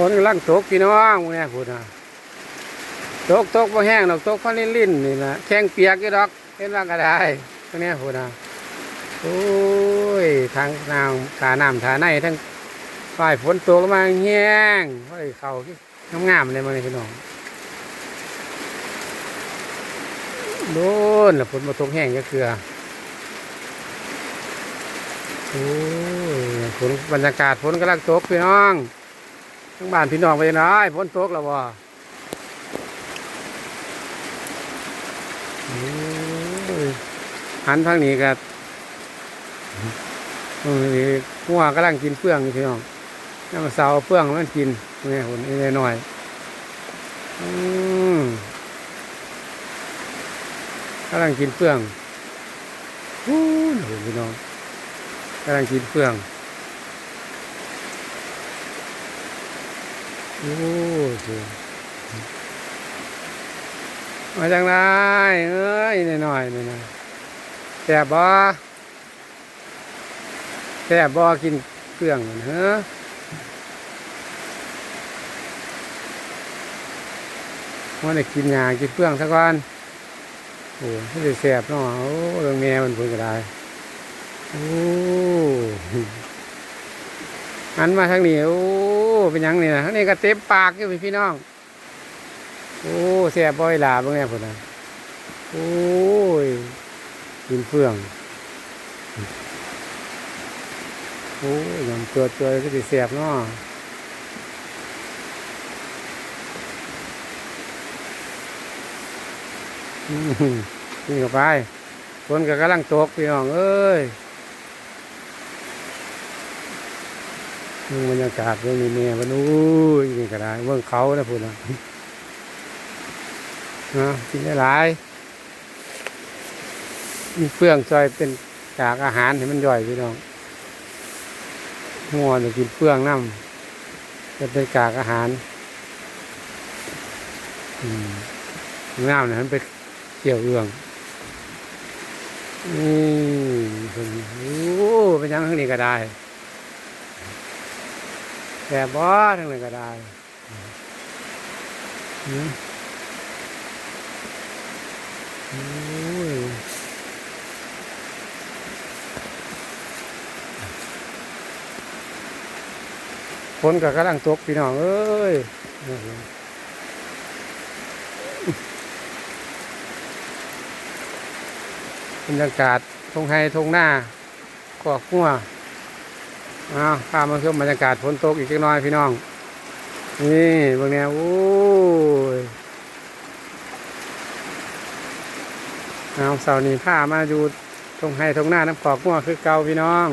ฝนกำลังตกพี่น้องเนี่ยพูดนะตกตกบ่แห้งดอกตกพันลิ้นลิ้นนี่นะแข้งเปียกอยู่ดอกเห็นว่ากระได้ตรงเนี้ยพูดนะโอ้ยทางน้ำขาน้ำขาในทั้งฝ่ายฝนตกมาแห้งเฮ้ยเขางามๆเลยมันพี่น้องโดนฝนมาตกแห้งก็คือโอ้ยฝนบรรยากาศฝนกำลังตกพี่น้อง ทั้งบ้านพี่น้องไปไหนฝนตกแล้วบ่โอ้หันทางนี้ก็ตรงนี้หัวกำลังกินเฟื่องพี่น้องน้ำเสาเฟื่องมันกินนี่คนนี้หน่อยกำลังกินเฟื่องอู้หูพี่น้องกำลังกินเฟื่อง โอ้โหมาจังไรเอ้ยหน่อยๆหน่อยแซ่บบ่แซ่บบ่กินเครื่องเฮ้อว่าได้กินงากินเฟื่องซะก่อนโอ้ไม่ได้แซ่บเนาะโอ้เรื่องแม่มันพิ่นก็ได้โอ้หันมาทางนี้โอ้ เป็นยังนี่นะนี้ก็เต็มปากอยู่พี่น้อง โอ้แซ่บบ่อยหลาบ่แง่พุ่นน่ะโอ้ยกินเฟื่อง โอ้ยยำตัวตัวก็สิแซ่บเนาะนี่เข้าไปฝนก็กำลังตกพี่น้องเอ้ย ดูบรรยากาศเรื่องนี้เนี่ยมันอู้ยนี่ก็ได้เมืองเขานะพูดนะนะกินได้หลายมีเฟื่องซอยเป็นจากอาหารให้มันย่อยพี่น้องหัวเนี่ยกินเฟื่องน้ำจะเป็นกากอาหารอืมน้ำเนี่ยมันไปเกี่ยวเรื่องนี่โอ้เป็นยังทั้งนี้ก็ได้ แต่บ่ทั้งนี้ก็ได้อืมโอ้ยฝนก็กำลังตกพี่น้องเอ้ยบรรยากาศทงไฮทงหน้าขอกหัว อ้าวพามาชมบรรยากาศฝนตกอีกเล็กน้อยพี่น้อง นี่เบางแนวโอ้ยเอาเสาร์นี้พามาอยู่ตรงไฮตรงหน้าน้ำขอกงัวคือเก่าพี่น้อง